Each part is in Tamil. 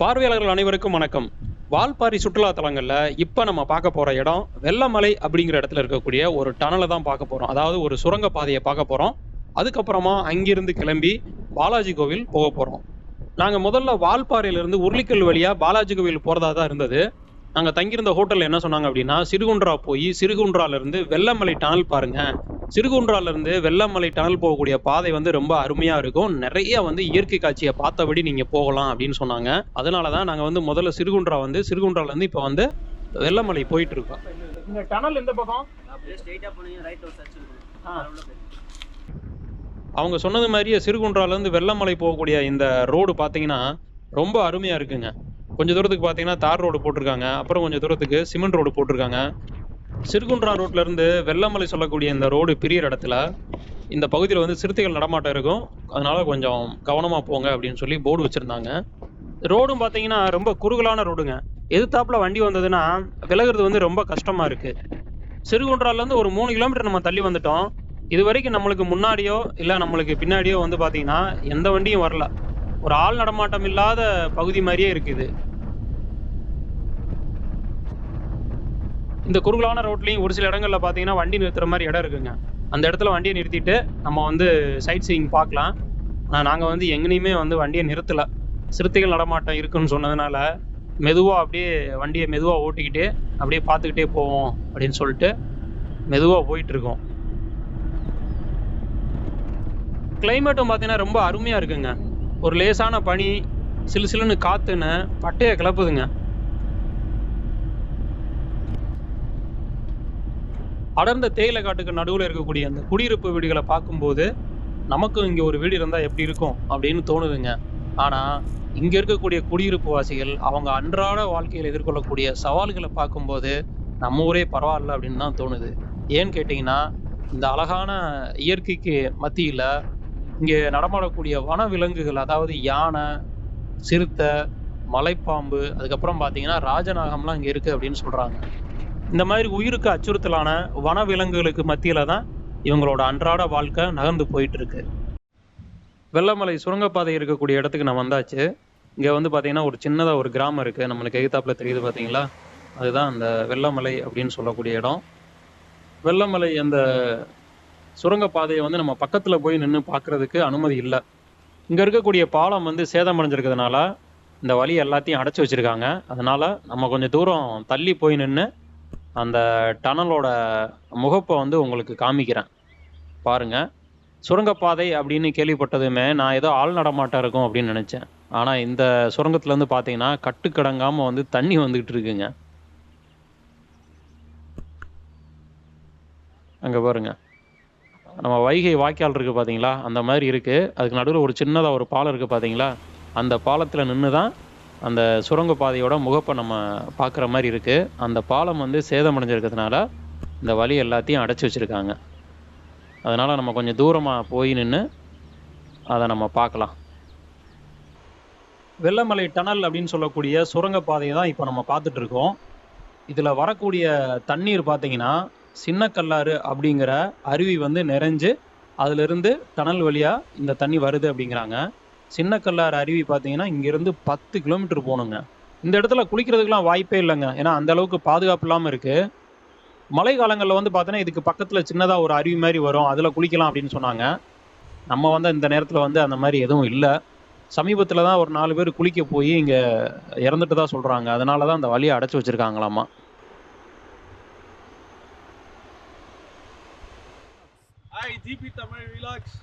பார்வையாளர்கள் அனைவருக்கும் வணக்கம். வால்பாரி சுற்றுலா தலங்களில் இப்போ நம்ம பார்க்க போகிற இடம் வெள்ளமலை அப்படிங்கிற இடத்துல இருக்கக்கூடிய ஒரு டனலை தான் பார்க்க போகிறோம் அதாவது ஒரு சுரங்க பாதையை பார்க்க போகிறோம் அதுக்கப்புறமா அங்கிருந்து கிளம்பி பாலாஜி கோவில் போக போகிறோம் நாங்கள் முதல்ல வால்பாறையிலிருந்து உருளிக்கல் வழியாக பாலாஜி கோவில் போகிறதா தான் இருந்தது. நாங்கள் தங்கியிருந்த ஹோட்டலில் என்ன சொன்னாங்க அப்படின்னா சிறுகுன்றா போய் சிறுகுன்றாலேருந்து வெள்ளமலை டனல் பாருங்க. சிறுகுன்றாலேருந்து வெள்ளமலை டனல் போகக்கூடிய பாதை வந்து ரொம்ப அருமையாக இருக்கும். நிறைய வந்து இயற்கை காட்சியை பார்த்தபடி நீங்கள் போகலாம் அப்படின்னு சொன்னாங்க. அதனால தான் நாங்கள் வந்து முதல்ல சிறுகுன்றா வந்து சிறுகுன்றாலேருந்து இப்போ வந்து வெள்ளமலை போயிட்டு இருக்கோம் இந்த டனல் எந்த பக்கம். அவங்க சொன்னது மாதிரியே சிறுகுன்றாலேருந்து வெள்ளமலை போகக்கூடிய இந்த ரோடு பார்த்தீங்கன்னா ரொம்ப அருமையாக இருக்குங்க. கொஞ்சம் தூரத்துக்கு பார்த்தீங்கன்னா தார் ரோடு போட்டிருக்காங்க. அப்புறம் கொஞ்சம் தூரத்துக்கு சிமெண்ட் ரோடு போட்டிருக்காங்க. சிறுகுன்றா ரோட்ல இருந்து வெள்ளமலை சொல்லக்கூடிய இந்த ரோடு பிரியற இடத்துல இந்த பகுதியில் வந்து சிறுத்தைகள் நடமாட்டம் இருக்கும். அதனால கொஞ்சம் கவனமாக போங்க அப்படின்னு சொல்லி போர்டு வச்சுருந்தாங்க. ரோடும் பார்த்தீங்கன்னா ரொம்ப குறுகலான ரோடுங்க. எதிர்த்தாப்புல வண்டி வந்ததுன்னா விலகிறது வந்து ரொம்ப கஷ்டமாக இருக்குது சிறுகுன்றாலேருந்து ஒரு மூணு கிலோமீட்டர் நம்ம தள்ளி வந்துட்டோம். இது வரைக்கும் நம்மளுக்கு முன்னாடியோ இல்லை நம்மளுக்கு பின்னாடியோ வந்து பார்த்தீங்கன்னா எந்த வண்டியும் வரல. ஒரு ஆள் நடமாட்டம் இல்லாத பகுதி மாதிரியே இருக்குது இந்த குறுகலான ரோட்லையும் ஒரு சில இடங்களில் பார்த்தீங்கன்னா வண்டி நிறுத்துற மாதிரி இடம் இருக்குங்க. அந்த இடத்துல வண்டியை நிறுத்திட்டு நம்ம வந்து சைட் சீயிங் பார்க்கலாம். ஆனால் நாங்கள் வந்து எங்கேயுமே வந்து வண்டியை நிறுத்தலை. சிறுத்தைகள் நடமாட்டம் இருக்குன்னு சொன்னதுனால மெதுவாக அப்படியே வண்டியை மெதுவாக ஓட்டிக்கிட்டு அப்படியே பார்த்துக்கிட்டே போவோம் அப்படின்னு சொல்லிட்டு மெதுவாக போயிட்டுருக்கோம் கிளைமேட்டும் பார்த்தீங்கன்னா ரொம்ப அருமையாக இருக்குங்க. ஒரு லேசான பனி சிலு சிலுன்னு காற்றுன்னு பட்டையை கிளப்புதுங்க. அடர்ந்த தேயிலை காட்டுக்கு நடுவில் இருக்கக்கூடிய அந்த குடியிருப்பு வீடுகளை பார்க்கும்போது நமக்கும் இங்கே ஒரு வீடு இருந்தால் எப்படி இருக்கும் அப்படின்னு தோணுதுங்க. ஆனால் இங்கே இருக்கக்கூடிய குடியிருப்பு வாசிகள் அவங்க அன்றாட வாழ்க்கையில் எதிர்கொள்ளக்கூடிய சவால்களை பார்க்கும்போது நம்ம ஊரே பரவாயில்ல அப்படின்னு தான் தோணுது. ஏன்னு கேட்டிங்கன்னா இந்த அழகான இயற்கைக்கு மத்தியில் இங்கே நடமாடக்கூடிய வன விலங்குகள் அதாவது யானை சிறுத்தை மலைப்பாம்பு அதுக்கப்புறம் பார்த்தீங்கன்னா ராஜநாகம்லாம் இங்கே இருக்குது அப்படின்னு சொல்கிறாங்க இந்த மாதிரி உயிருக்கு அச்சுறுத்தலான வனவிலங்குகளுக்கு மத்தியில் தான் இவங்களோட அன்றாட வாழ்க்கை நகர்ந்து போயிட்டு இருக்கு வெள்ளமலை சுரங்கப்பாதை இருக்கக்கூடிய இடத்துக்கு நான் வந்தாச்சு. இங்கே வந்து பார்த்தீங்கன்னா ஒரு சின்னதாக ஒரு கிராமம் இருக்குது நம்மளுக்கு எகுத்தாப்பில் தெரியுது பார்த்தீங்களா அதுதான் அந்த வெள்ளமலை அப்படின்னு சொல்லக்கூடிய இடம். வெள்ளமலை அந்த சுரங்கப்பாதையை வந்து நம்ம பக்கத்தில் போய் நின்று பார்க்கறதுக்கு அனுமதி இல்லை. இங்கே இருக்கக்கூடிய பாலம் வந்து சேதமடைஞ்சிருக்கிறதுனால இந்த வழி எல்லாத்தையும் அடைச்சி வச்சிருக்காங்க. அதனால நம்ம கொஞ்சம் தூரம் தள்ளி போய் நின்று அந்த டனலோட முகப்பை வந்து உங்களுக்கு காமிக்கிறேன். பாருங்க. சுரங்கப்பாதை அப்படின்னு கேள்விப்பட்டதுமே நான் ஏதோ ஆள் நடமாட்டம் இருக்கும் அப்படின்னு நினச்சேன். ஆனால் இந்த சுரங்கத்துலேருந்து பார்த்தீங்கன்னா கட்டுக்கடங்காமல் வந்து தண்ணி வந்துக்கிட்டு இருக்குங்க. அங்கே பாருங்க. நம்ம வைகை வாய்க்கால் இருக்குது பார்த்தீங்களா அந்த மாதிரி இருக்குது அதுக்கு நடுவில் ஒரு சின்னதாக ஒரு பாலம் இருக்குது பார்த்தீங்களா அந்த பாலத்தில் நின்று தான் அந்த சுரங்க பாதையோட முகப்பை நம்ம பார்க்குற மாதிரி இருக்குது அந்த பாலம் வந்து சேதமடைஞ்சிருக்கிறதுனால இந்த வழி எல்லாத்தையும் அடைச்சி வச்சுருக்காங்க. அதனால் நம்ம கொஞ்சம் தூரமாக போய் நின்று அதை நம்ம பார்க்கலாம். வெள்ளமலை டனல் அப்படின்னு சொல்லக்கூடிய சுரங்கப்பாதையை தான் இப்போ நம்ம பார்த்துட்ருக்கோம் இதில் வரக்கூடிய தண்ணீர் பார்த்தீங்கன்னா சின்னக்கல்லாறு அப்படிங்கிற அருவி வந்து நிறைஞ்சு அதிலிருந்து டனல் வழியாக இந்த தண்ணி வருது அப்படிங்கிறாங்க. சின்ன கல்லாறு அருவி பார்த்தீங்கன்னா இங்கேருந்து பத்து கிலோமீட்டர் போகணுங்க. இந்த இடத்துல குளிக்கிறதுக்கெலாம் வாய்ப்பே இல்லைங்க. ஏன்னா அந்த அளவுக்கு பாதுகாப்பு இல்லாமல் இருக்குது மழை காலங்களில் வந்து பார்த்தீங்கன்னா இதுக்கு பக்கத்தில் சின்னதாக ஒரு அருவி மாதிரி வரும். அதில் குளிக்கலாம் அப்படின்னு சொன்னாங்க. நம்ம வந்து இந்த நேரத்தில் வந்து அந்த மாதிரி எதுவும் இல்லை. சமீபத்தில் தான் ஒரு நாலு பேர் குளிக்க போய் இங்கே இறந்துட்டு தான் சொல்கிறாங்க அதனால தான் அந்த வழியை அடைச்சி வச்சுருக்காங்களாமா. ஹாய் ஜிபி தமிழ் விலாக்ஸ்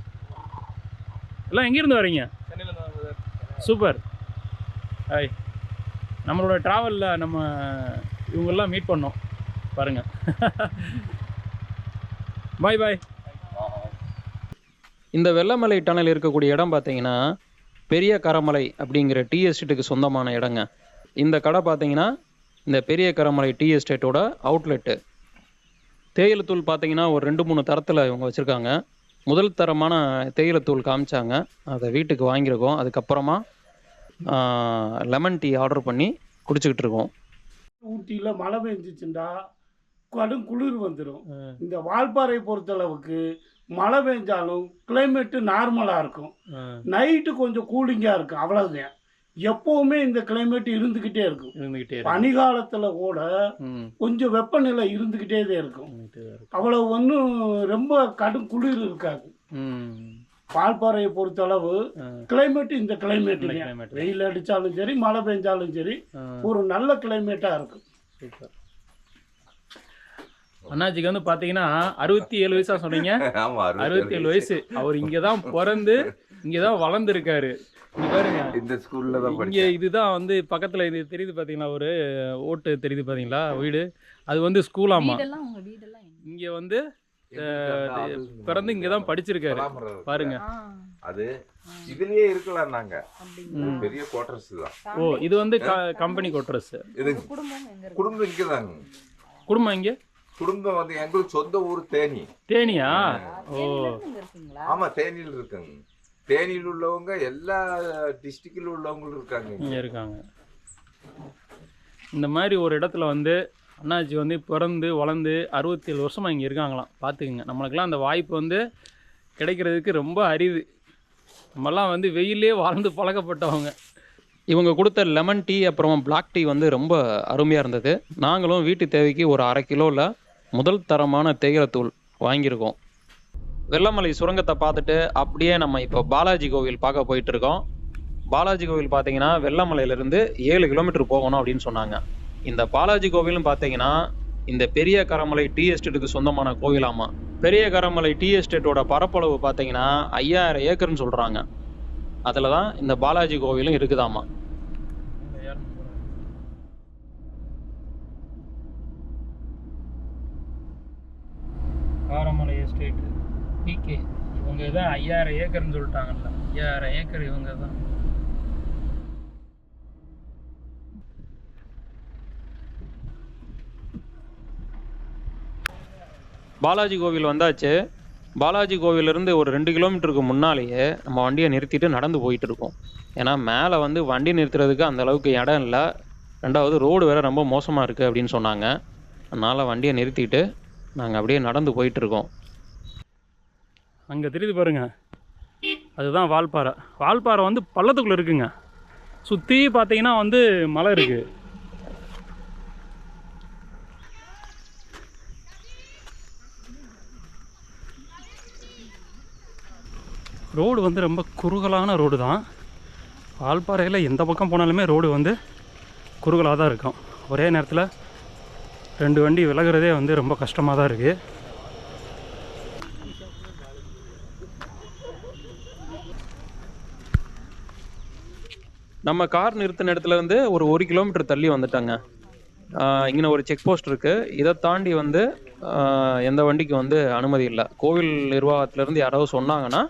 எல்லாம் எங்கேருந்து வரீங்க. சூப்பர். ஹாய் நம்மளோட ட்ராவலில் நம்ம இவங்கெல்லாம் மீட் பண்ணோம். பாருங்க. பாய் பாய் இந்த வெள்ளமலை டனல் இருக்கக்கூடிய இடம் பார்த்தீங்கன்னா பெரிய கரமலை அப்படிங்கிற டீ எஸ்டேட்டுக்கு சொந்தமான இடங்க. இந்த கடை பார்த்தீங்கன்னா இந்த பெரிய கரமலை டீ எஸ்டேட்டோட அவுட்லெட்டு தேயிலைத்தூள் பார்த்தீங்கன்னா ஒரு ரெண்டு மூணு தரத்தில் இவங்க வச்சுருக்காங்க. முதல் தரமான தேயிலைத்தூள் காமிச்சாங்க. அதை வீட்டுக்கு வாங்கியிருக்கோம். அதுக்கப்புறமா லெமன் டீ ஆர்டர் பண்ணி குடிச்சிக்கிட்டு இருக்கோம். ஊட்டியில் மழை பெஞ்சிச்சுண்டா. கடும் குளிர் வந்துடும் இந்த வால்பாறை பொறுத்தளவுக்கு மழை பெஞ்சாலும் கிளைமேட்டு நார்மலாக இருக்கும். நைட்டு கொஞ்சம் கூலிங்காக இருக்கும். அவ்வளவுதான். எப்பவுமே இந்த கிளைமேட் இருந்துக்கிட்டே இருக்கும். இருந்துக்கிட்டே இருக்கு பனிகாலத்தில் கூட கொஞ்சம் வெப்பநிலை இருந்துக்கிட்டே தான் இருக்கும். அவ்வளவு ஒன்றும் ரொம்ப கடும் குளிர் இருக்காது. ம். வால்பாறையை பொறுத்தளவு ஆ. கிளைமேட் இந்த கிளைமேட். வெயில் அடித்தாலும் சரி மழை பெஞ்சாலும் சரி ஒரு நல்ல கிளைமேட்டாக இருக்கும். அண்ணாச்சிக்கு வந்து பார்த்தீங்கன்னா அறுபத்தி ஏழு வயசா சொன்னீங்க ஆமா அறுபத்தி ஏழு வயசு. அவர் இங்கே தான் பிறந்து இங்கே தான் வளர்ந்துருக்காரு. இந்த ஸ்கூல்ல தான் இங்கே இதுதான் வந்து பக்கத்தில் இது தெரியுது பார்த்தீங்களா ஒரு ஓட்டு தெரியுது பார்த்தீங்களா வீடு. அது வந்து ஸ்கூலாமா? இங்கே வந்து பிறந்து இங்கே தான் படிச்சிருக்காரு. பாருங்க. அது இதுலயே இருக்கலாம் நாங்க? பெரிய குவார்டர்ஸ் தான். ஓ இது வந்து கம்பெனி கோட்ரஸ் இது குடும்பம் எங்க இருக்கு? குடும்பம் இங்கதாங்க குடும்பம் இங்கே குடும்பம் வந்து எங்களுக்கு சொந்த ஊர் தேனி. தேனியா? ஓ. இங்க ஆமா தேனியில் இருக்காங்க. தேனியில் உள்ளவங்க எல்லா டிஸ்ட்ரிக்டில் உள்ளவங்களும் இருக்காங்க இங்க. இருக்காங்க. இந்த மாதிரி ஒரு இடத்துல வந்து அண்ணாச்சி வந்து பிறந்து வளர்ந்து அறுபத்தேழு வருஷமாக இங்கே இருக்காங்களாம். பார்த்துக்குங்க. நம்மளுக்கெல்லாம் அந்த வாய்ப்பு வந்து கிடைக்கிறதுக்கு ரொம்ப அரிது. நம்மலாம் வந்து வெயிலே வாழ்ந்து பழக்கப்பட்டவங்க. இவங்க கொடுத்த லெமன் டீ அப்புறம் பிளாக் டீ வந்து ரொம்ப அருமையாக இருந்தது. நாங்களும் வீட்டு தேவைக்கு ஒரு அரை கிலோவில் முதல் தரமான தேயிலைத்தூள் வாங்கியிருக்கோம். வெள்ளமலை சுரங்கத்தை பார்த்துட்டு அப்படியே நம்ம இப்போ பாலாஜி கோவில் பார்க்க போயிட்டு இருக்கோம் பாலாஜி கோவில் பார்த்தீங்கன்னா வெள்ளமலையிலேருந்து ஏழு கிலோமீட்டர் போகணும் அப்படின்னு சொன்னாங்க. இந்த பாலாஜி கோவிலும் பார்த்தீங்கன்னா இந்த பெரிய கரமலை டீ எஸ்டேட்டுக்கு சொந்தமான கோவிலாமா? பெரிய கரமலை டீ எஸ்டேட்டோட பரப்பளவு பார்த்தீங்கன்னா ஐயாயிரம் ஏக்கர்னு சொல்கிறாங்க அதில் தான் இந்த பாலாஜி கோவிலும் இருக்குதாமா? காரமலை எஸ்டேட்டு. பிகே இவங்க தான் ஐயாயிரம் ஏக்கர்னு சொல்லிட்டாங்கல்ல. ஐயாயிரம் ஏக்கர் இவங்க தான் பாலாஜி கோவில் வந்தாச்சு. பாலாஜி கோவிலிருந்து ஒரு ரெண்டு கிலோமீட்டருக்கு முன்னாலேயே நம்ம வண்டியை நிறுத்திட்டு நடந்து போயிட்டு இருக்கோம். ஏன்னா மேலே வந்து வண்டி நிறுத்துறதுக்கு அந்த அளவுக்கு இடம் இல்லை. ரெண்டாவது ரோடு வேற ரொம்ப மோசமாக இருக்குது அப்படின்னு சொன்னாங்க. அதனால் வண்டியை நிறுத்திட்டு நாங்கள் அப்படியே நடந்து போயிட்டு இருக்கோம். அங்கே தெரியுது பாருங்க. அதுதான் வால்பாறை. வால்பாறை வந்து பள்ளத்துக்குள்ளே இருக்குங்க. சுற்றி பார்த்தீங்கன்னா வந்து மலை இருக்குது ரோடு வந்து ரொம்ப குறுகலான ரோடு தான். வால்பாறையில் எந்த பக்கம் போனாலுமே ரோடு வந்து குறுகலாக தான் இருக்கும். ஒரே நேரத்தில் ரெண்டு வண்டி விலகிறதே வந்து ரொம்ப கஷ்டமாக தான் இருக்குது நம்ம கார் நிறுத்தின இடத்துல இருந்து ஒரு ஒரு கிலோமீட்டர் தள்ளி வந்துட்டாங்க. இங்கே ஒரு செக் போஸ்ட் இருக்குது இதை தாண்டி வந்து எந்த வண்டிக்கு வந்து அனுமதி இல்லை. கோவில் நிர்வாகத்திலேருந்து யாராவது சொன்னாங்கன்னா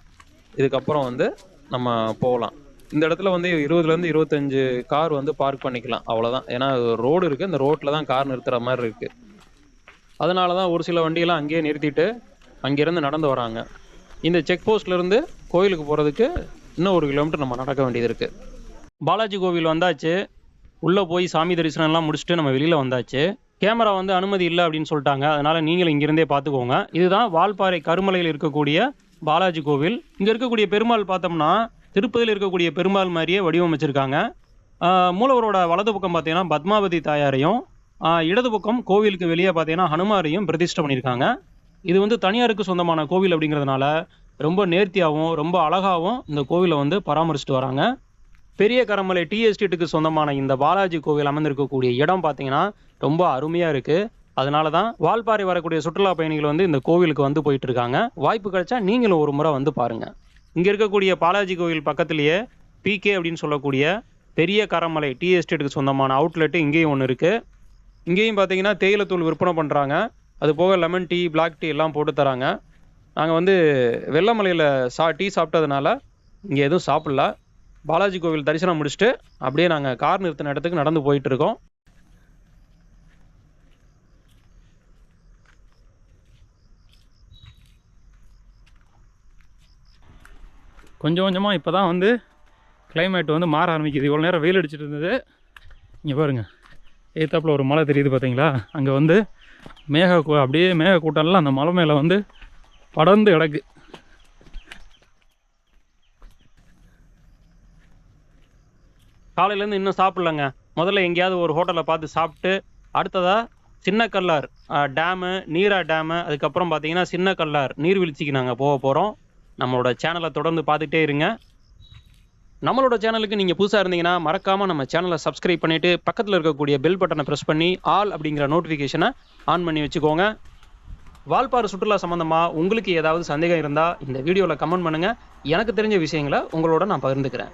இதுக்கப்புறம் வந்து நம்ம போகலாம். இந்த இடத்துல வந்து இருபதுலேருந்து இருபத்தஞ்சு கார் வந்து பார்க் பண்ணிக்கலாம். அவ்வளோதான் ஏன்னா ரோடு இருக்குது இந்த ரோட்டில் தான் கார் நிறுத்துகிற மாதிரி இருக்குது அதனால தான் ஒரு சில வண்டியெல்லாம் அங்கேயே நிறுத்திட்டு அங்கேருந்து நடந்து வராங்க. இந்த செக் போஸ்ட்லேருந்து கோயிலுக்கு போகிறதுக்கு இன்னும் ஒரு கிலோமீட்டர் நம்ம நடக்க வேண்டியது இருக்குது பாலாஜி கோவில் வந்தாச்சு. உள்ளே போய் சாமி தரிசனம் எல்லாம் முடிச்சுட்டு நம்ம வெளியில் வந்தாச்சு. கேமரா வந்து அனுமதி இல்லை அப்படின்னு சொல்லிட்டாங்க. அதனால நீங்களும் இங்கிருந்தே பார்த்துக்கோங்க இதுதான் வால்பாறை கருமலையில் இருக்கக்கூடிய பாலாஜி கோவில். இங்கே இருக்கக்கூடிய பெருமாள் பார்த்தோம்னா திருப்பதியில் இருக்கக்கூடிய பெருமாள் மாதிரியே வடிவமைச்சிருக்காங்க. மூலவரோட வலது பக்கம் பார்த்தீங்கன்னா பத்மாவதி தாயாரையும் இடது பக்கம் கோவிலுக்கு வெளியே பார்த்தீங்கன்னா ஹனுமாரையும் பிரதிஷ்டை பண்ணியிருக்காங்க. இது வந்து தனியாருக்கு சொந்தமான கோவில் அப்படிங்கிறதுனால ரொம்ப நேர்த்தியாகவும் ரொம்ப அழகாகவும் இந்த கோவிலை வந்து பராமரிச்சுட்டு வராங்க. பெரிய கரமலை டி எஸ்டேட்டுக்கு சொந்தமான இந்த பாலாஜி கோவில் அமைந்திருக்கக்கூடிய இடம் பார்த்தீங்கன்னா ரொம்ப அருமையாக இருக்குது அதனால தான் வால்பாறை வரக்கூடிய சுற்றுலா பயணிகள் வந்து இந்த கோவிலுக்கு வந்து போயிட்டு இருக்காங்க வாய்ப்பு கிடைச்சா நீங்களும் ஒரு முறை வந்து பாருங்கள் இங்கே இருக்கக்கூடிய பாலாஜி கோவில் பக்கத்துலேயே பிகே அப்படின்னு சொல்லக்கூடிய பெரிய கரமலை டி எஸ்டேட்டுக்கு சொந்தமான அவுட்லெட்டு இங்கேயும் ஒன்று இருக்குது இங்கேயும் பார்த்தீங்கன்னா தேயிலைத்தூள் விற்பனை பண்ணுறாங்க அது போக லெமன் டீ பிளாக் டீ எல்லாம் போட்டு தராங்க. நாங்கள் வந்து வெள்ளமலையில் சா டீ சாப்பிட்டதுனால இங்கே எதுவும் சாப்பிடல. பாலாஜி கோவில் தரிசனம் முடிச்சுட்டு அப்படியே நாங்கள் கார் நிறுத்தின இடத்துக்கு நடந்து போயிட்டு இருக்கோம் கொஞ்சம் கொஞ்சமாக இப்போ தான் வந்து கிளைமேட் வந்து மாற ஆரம்பிக்குது. இவ்வளோ நேரம் வெயில் அடிச்சிட்டு இருந்தது. இங்கே பாருங்கள் ஏத்தாப்பில் ஒரு மலை தெரியுது பார்த்தீங்களா அங்கே வந்து மேக கூ- அப்படியே மேக கூட்டம்லாம் அந்த மலை மேலே வந்து படர்ந்து கிடக்கு. காலையிலேருந்து இன்னும் சாப்பிட்லங்க. முதல்ல எங்கேயாவது ஒரு ஹோட்டலில் பார்த்து சாப்பிட்டு அடுத்ததாக சின்ன கல்லார் டேமு நீரா டேமு அதுக்கப்புறம் பார்த்தீங்கன்னா சின்ன கல்லார் நீர்வீழ்ச்சிக்கு நாங்கள் போக போகிறோம் நம்மளோட சேனலை தொடர்ந்து பார்த்துட்டே இருங்க. நம்மளோட சேனலுக்கு நீங்கள் புதுசாக இருந்தீங்கன்னா மறக்காமல் நம்ம சேனலை சப்ஸ்கிரைப் பண்ணிவிட்டு பக்கத்தில் இருக்கக்கூடிய பெல் பட்டனை ப்ரெஸ் பண்ணி ஆல் அப்படிங்கிற நோட்டிஃபிகேஷனை ஆன் பண்ணி வச்சுக்கோங்க. வால்பாறை சுற்றுலா சம்மந்தமாக உங்களுக்கு ஏதாவது சந்தேகம் இருந்தால் இந்த வீடியோவில் கமெண்ட் பண்ணுங்கள் எனக்கு தெரிஞ்ச விஷயங்களை உங்களோட நான் பகிர்ந்துக்கிறேன்.